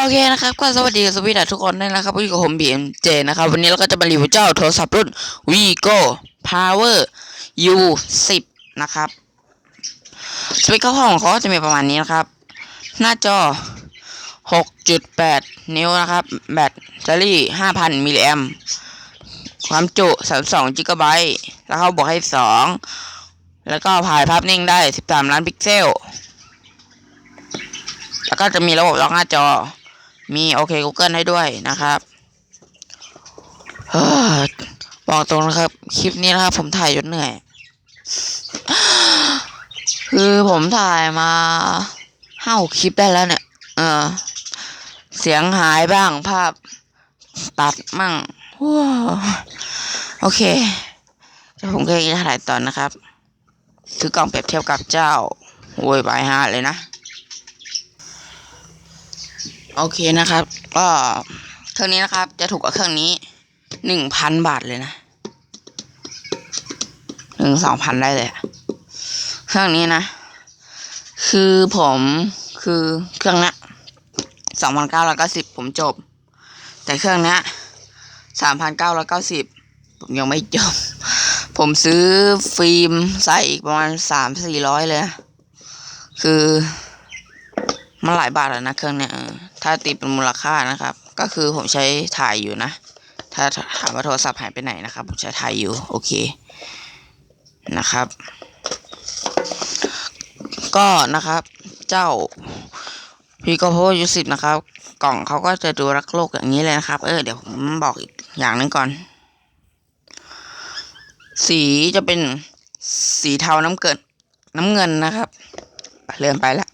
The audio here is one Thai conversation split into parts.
โอเคนะครับก็สวัสดีสวัสดีทุกคนด้วยนะครับวันนี้กับผมบีเอ็มเจนะครับ วันนี้เราก็จะมารีวิวเจ้าโทรศัพท์รุ่น Vigo Power U 10นะครับสเปคของเขาก็จะมีประมาณนี้นะครับ หน้าจอ 6.8 นิ้วนะครับ แบตเตอรี่ 5,000 มิลลิแอมความจุ 32กิกะไบต์แล้วเขาบอกให้ 2 แล้วก็ถ่ายภาพนิ่งได้ 13 ล้านพิกเซล แล้วก็จะมีระบบล็อกหน้าจอ มีโอเค Google ให้ด้วยนะครับบอกตรงนะครับ คลิปนี้นะครับ ผมถ่ายจนเหนื่อย คือผมถ่ายมาห้าหกคลิปได้แล้วเนี่ย เออ เสียงหายบ้างภาพ ตัดมั่งโอเคเดี๋ยวผมก็จะถ่ายตอนนะครับ ถือกล้องเปรียบเทียบกับเจ้าโวยบายฮาเลยนะ โอเคนะครับ ก็เครื่องนี้นะครับ จะถูกกว่าเครื่องนี้หนึ่งพันบาทเลยนะหนึ่งสองพันได้เลยเครื่องนี้นะ คือผมคือเครื่องนี้สองพันเก้าร้อยเก้าสิบผมจบ แต่เครื่องนี้สามพันเก้าร้อยเก้าสิบผมยังไม่จบ ผมซื้อฟิล์มใส่อีกประมาณสามสี่ร้อยเลย คือมันหลายบาทแล้วนะเครื่องเนี้ย ถ้าตีเป็นมูลค่านะครับ ก็คือผมใช้ถ่ายอยู่นะ ถ้าถามว่าโทรศัพท์หายไปไหนนะครับ ผมใช้ถ่ายอยู่ โอเค นะครับ ก็นะครับ เจ้าพีโกโพยูสิบนะครับ กล่องเขาก็จะดูรักโลกอย่างนี้เลยนะครับ เออ เดี๋ยวผมบอกอีกอย่างนึงก่อน สีจะเป็นสีเทาน้ำเกินน้ำเงินนะครับ เลื่อนไปละ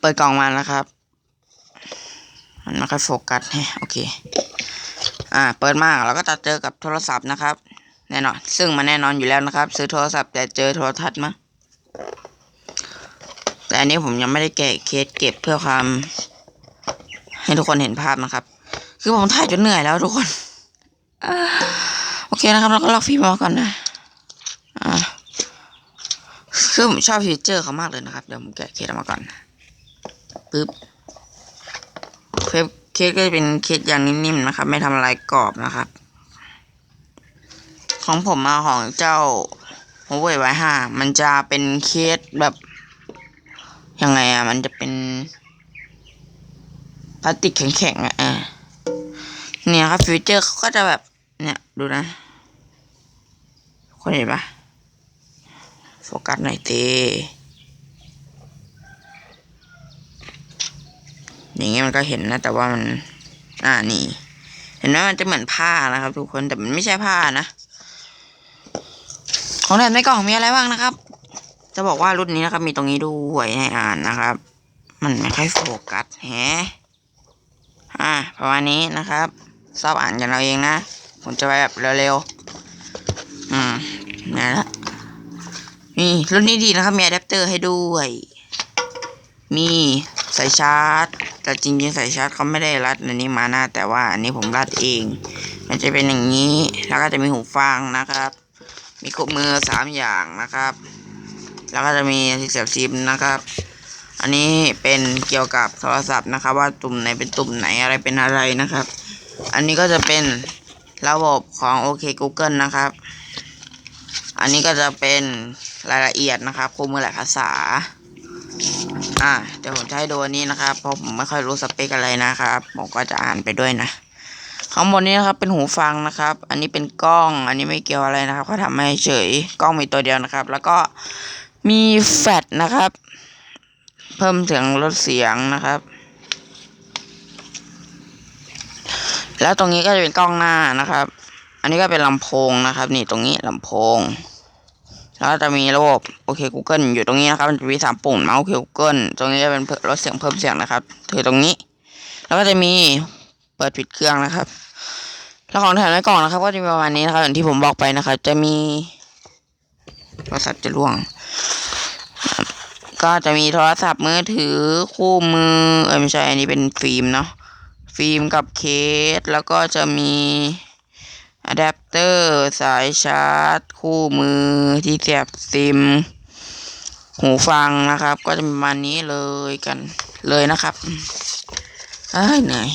เปิดกล่องมานะครับ มันไม่ค่อยโฟกัสแฮะโอเค อ่า เปิดมาเราก็จะเจอกับโทรศัพท์นะครับ แน่นอน ซึ่งมันแน่นอนอยู่แล้วนะครับ ซื้อโทรศัพท์แต่เจอโทรทัศน์มาแต่อันนี้ผมยังไม่ได้แกะเคสเก็บเพื่อความ ให้ทุกคนเห็นภาพนะครับ คือผมถ่ายจนเหนื่อยแล้วทุกคนอโอเคนะครับเราก็ลอกฟิล์มมาก่อนนะ อ่าคือผมชอบฟีเจอร์เขามากเลยนะครับ เดี๋ยวผมแกะเคสออกมาก่อน ปึ๊บเคสเคสก็จะเป็นเคสอย่างนิ่มๆนะครับ ไม่ทำอะไรกรอบนะครับ ของผมมาของเจ้าหัวเว่ยไว้ห้ามันจะเป็นเคสแบบยังไงอะ มันจะเป็นพลาสติกแข็งๆอะเนี่ยครับฟีเจอร์เขาก็จะแบบ เนี่ยดูนะคนเห็นปะโฟกัสหน่อยเต อย่างเงี้ยมันก็เห็นนะแต่ว่ามัน อ่านี่ เห็นไหมมันจะเหมือนผ้านะครับ ทุกคนแต่มันไม่ใช่ผ้านะของแถมในกล่องมีอะไรบ้างนะครับ จะบอกว่ารุ่นนี้นะครับ มีตรงนี้ด้วยให้อ่านนะครับ มันไม่ค่อยโฟกัสแฮะอ่าประมาณนี้นะครับชอบอ่านกันเราเองนะผมจะไปแบบเร็วๆอืมนี่ละนี่รุ่นนี้ดีนะครับมีอะแดปเตอร์ให้ด้วย มีสายชาร์จ แต่จริงๆสายชาร์จเขาไม่ได้รัดอันนี้มาหน้าแต่ว่าอันนี้ผมรัดเอง มันจะเป็นอย่างนี้แล้วก็จะมีหูฟังนะครับ มีครบมือสามอย่างนะครับ แล้วก็จะมีที่เสียบซิมนะครับ อันนี้เป็นเกี่ยวกับโทรศัพท์นะครับ ว่าตุ่มไหนเป็นตุ่มไหนอะไรเป็นอะไรนะครับ อันนี้ก็จะเป็นระบบของ OK Google นะครับ อันนี้ก็จะเป็นรายละเอียดนะครับคู่มือหลายภาษา อ่าเดี๋ยวผมจะให้ดูอันนี้นะครับเพราะผมไม่ค่อยรู้สเปคอะไรนะครับ ผมก็จะอ่านไปด้วยนะข้างบนนี้นะครับเป็นหูฟังนะครับ อันนี้เป็นกล้อง อันนี้ไม่เกี่ยวอะไรนะครับเขาทำให้เฉยกล้องมีตัวเดียวนะครับ แล้วก็มีแฟลชนะครับ เพิ่มเสียงลดเสียงนะครับ แล้วตรงนี้ก็จะเป็นกล้องหน้านะครับ อันนี้ก็เป็นลำโพงนะครับ นี่ตรงนี้ลำโพง แล้วจะมีระบบโอเค Google อยู่ตรงนี้นะครับมันจะมีสามปุ่มเมาส์โอเค Google ตรงนี้จะเป็นลดเสียงเพิ่มเสียงนะครับถือตรงนี้ แล้วก็จะมีเปิดปิดเครื่องนะครับ แล้วของแถมในกล่องนะครับ ก็จะมีประมาณนี้นะครับอย่างที่ผมบอกไปนะครับ จะมีโทรศัพท์จะล่วง ก็จะมีโทรศัพท์มือถือคู่มือเออไม่ใช่อันนี้เป็นฟิล์มเนาะฟิล์มกับเคสแล้วก็จะมี อะแดปเตอร์สายชาร์จ คู่มือที่เสียบซิม หูฟังนะครับ ก็จะประมาณนี้เลยกันเลยนะครับเอ้ยเหนื่อย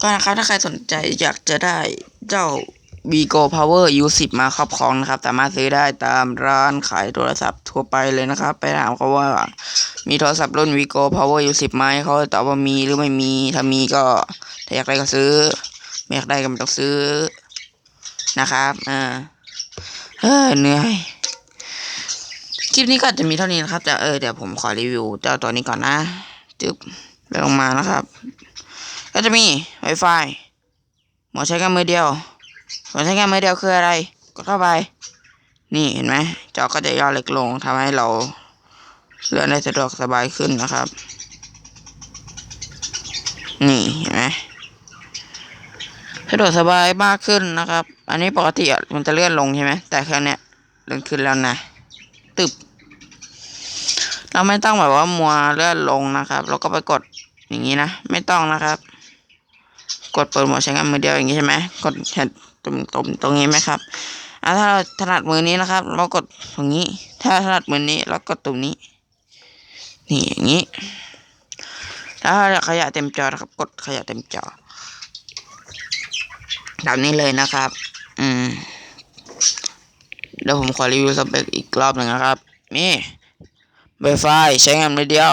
ก็นะครับถ้าใครสนใจอยากจะได้เจ้า Vigo Power U10 มาครอบครองนะครับ สามารถซื้อได้ตามร้านขายโทรศัพท์ทั่วไปเลยนะครับ ไปถามเขาว่า มีโทรศัพท์รุ่น Vigo Power U10 ไหมเขาตอบว่ามีหรือไม่มีถ้ามีก็ถ้าอยากได้ก็ซื้อ ไม่อยากได้ก็ไม่ต้องซื้อนะครับอ่าเฮ้ยเหนื่อยคลิปนี้ก็จะมีเท่านี้นะครับแต่เออเดี๋ยวผมขอรีวิวเจ้าตัวนี้ก่อนนะจึ๊บไปลงมานะครับ ก็จะมี Wi-Fi หมดใช้แค่มือเดียวหมดใช้แค่มือเดียวคืออะไร กดเข้าไป นี่เห็นไหมจอก็จะย่อเล็กลงทำให้เรา เลื่อนได้สะดวกสบายขึ้นนะครับ นี่เห็นไหมสะดวกสบายมากขึ้นนะครับ อันนี้ปกติมันจะเลื่อนลงใช่ไหมแต่ครั้งเนี้ยเลื่อนขึ้นแล้วนะตึบเราไม่ต้องแบบว่ามัวเลื่อนลงนะครับ แล้วก็ไปกดอย่างนี้นะ ไม่ต้องนะครับ กดเปิดโหมดใช้งานมือเดียวอย่างนี้ใช่ไหมกดแค่ตรงตรงตรงนี้ไหมครับอะถ้าเราถนัดมือนี้นะครับ เรากดตรงนี้ ถ้าถนัดมือนี้เรากดตรงนี้ นี่อย่างนี้ ถ้าขยายเต็มจอนะครับ กดขยายเต็มจอแบบนี้เลยนะครับ อืม เดี๋ยวผมขอรีวิวสเปคอีกรอบหนึ่งนะครับ นี่ Wi-Fi ใช้งานมือเดียว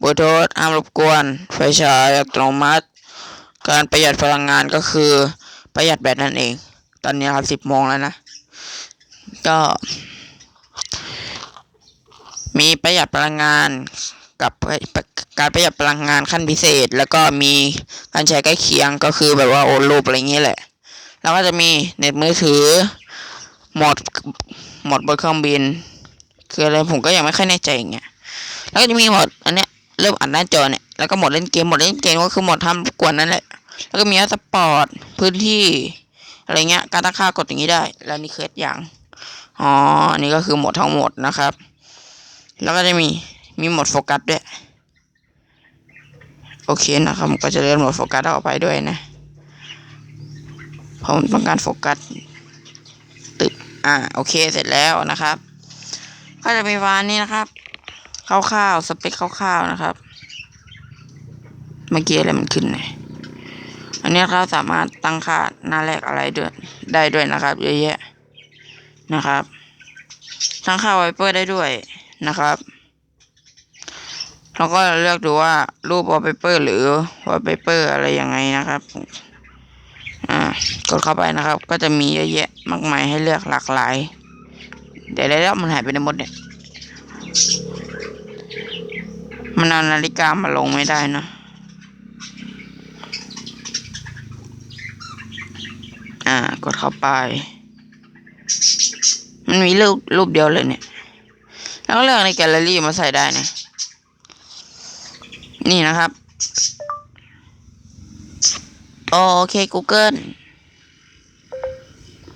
บลูทูธห้ามรบกวน ไฟฉายอัตโนมัติ การประหยัดพลังงานก็คือประหยัดแบตนั่นเอง ตอนนี้ครับสิบโมงแล้วนะ ก็ มีประหยัดพลังงานกับการประหยัดพลังงานขั้นพิเศษ แล้วก็มีการใช้ใกล้เคียงก็คือแบบว่าโอนรูปอะไรอย่างนี้แหละ แล้วก็จะมีเน็ตมือถือโหมดโหมดบนเครื่องบิน คืออะไรผมก็ยังไม่ค่อยแน่ใจอย่างเงี้ยแล้วก็จะมีหมดอันเนี้ยเริ่มอัดหน้าจอเนี่ยแล้วก็หมดเล่นเกมหมดเล่นเกมก็คือหมดทำกวนนั่นแหละแล้วก็มีสปอร์ตพื้นที่อะไรเงี้ยการตั้งค่ากดอย่างนี้ได้ แล้วนี่คืออย่างอ๋ออันนี้ก็คือหมดทั้งหมดนะครับ แล้วก็จะมีมีโหมดโฟกัสด้วย โอเคนะครับผมก็จะเลื่อนโหมดโฟกัสออกไปด้วยนะผมต้องการโฟกัสตึบอ่าโอเคเสร็จแล้วนะครับ ก็จะมีวานนี้นะครับคร่าวๆสเปคคร่าวๆนะครับ เมื่อกี้อะไรมันขึ้นเนี่ยอันนี้ครับสามารถตั้งค่าหน้าแรกอะไรด้วยได้ด้วยนะครับ เยอะแยะนะครับ ตั้งค่าไวเปอร์ได้ด้วย นะครับ เราก็เลือกดูว่ารูปวอลเปเปอร์หรือวอลเปเปอร์อะไรยังไงนะครับ อ่ากดเข้าไปนะครับ ก็จะมีเยอะแยะมากมายให้เลือกหลากหลาย เดี๋ยวแล้วมันหายไปในหมดเนี่ย มันเอานาฬิกามาลงไม่ได้นะอ่ากดเข้าไป มันมีรูปรูปเดียวเลยเนี่ย แล้วเลือกในแกลเลอรี่มาใส่ได้นะนี่นะครับ โอเค Google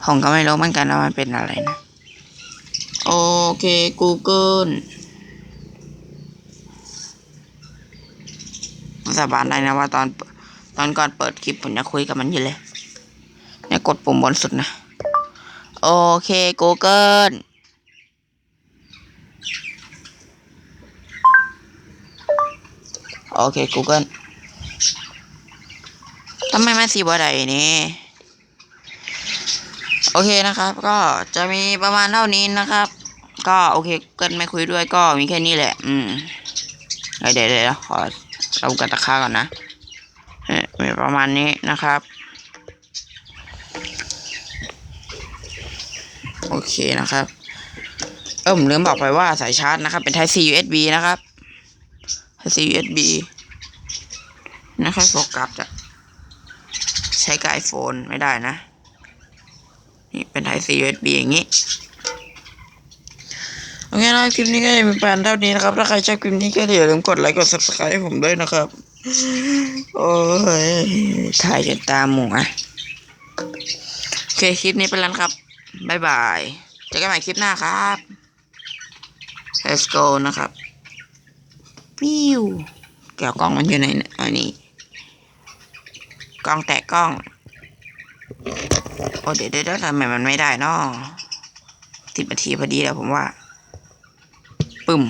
ผมก็ไม่รู้เหมือนกันว่ามันเป็นอะไรนะ โอเค Google ผมสาบานได้นะว่าตอนตอนก่อนเปิดคลิปผมจะคุยกับมันอยู่เลย เนี่ยกดปุ่มบนสุดนะ โอเค Google โอเค Google ทำไมมาสีบ่ได้นี่โอเคนะครับ ก็จะมีประมาณเท่านี้นะครับ ก็โอเคเกินไม่คุยด้วยก็มีแค่นี้แหละ อืมเดี๋ยวเดี๋ยวขอเรากันตะค่าก่อนนะเอ่อมีประมาณนี้นะครับ โอเคนะครับ เออผมลืมบอกไปว่าสายชาร์จนะครับ เป็น Type C USB นะครับ Type C USB ไม่ค่อยโฟกัสอะใช้กับไอโฟนไม่ได้นะ นี่เป็น Type C USB อย่างนี้โอเคนะคลิปนี้ก็จะมีประมาณเท่านี้นะครับ ถ้าใครชอบคลิปนี้ก็อย่าลืมกดไลค์กด subscribe ให้ผมด้วยนะครับ โอ้ยถ่ายจนตาหมูอะโอเค คลิปนี้เป็นแล้วครับ บ๊ายบาย เจอกันใหม่คลิปหน้าครับ let's go นะครับ ปิ้วแก้วกล้องมันอยู่ไหนเนี่ยอันนี้กล้องแตะกล้อง โอ้เดี๋ยวเดี๋ยวทำไมมันไม่ได้นาะสิบนาทีพอดีแล้วผมว่า ปึ่ม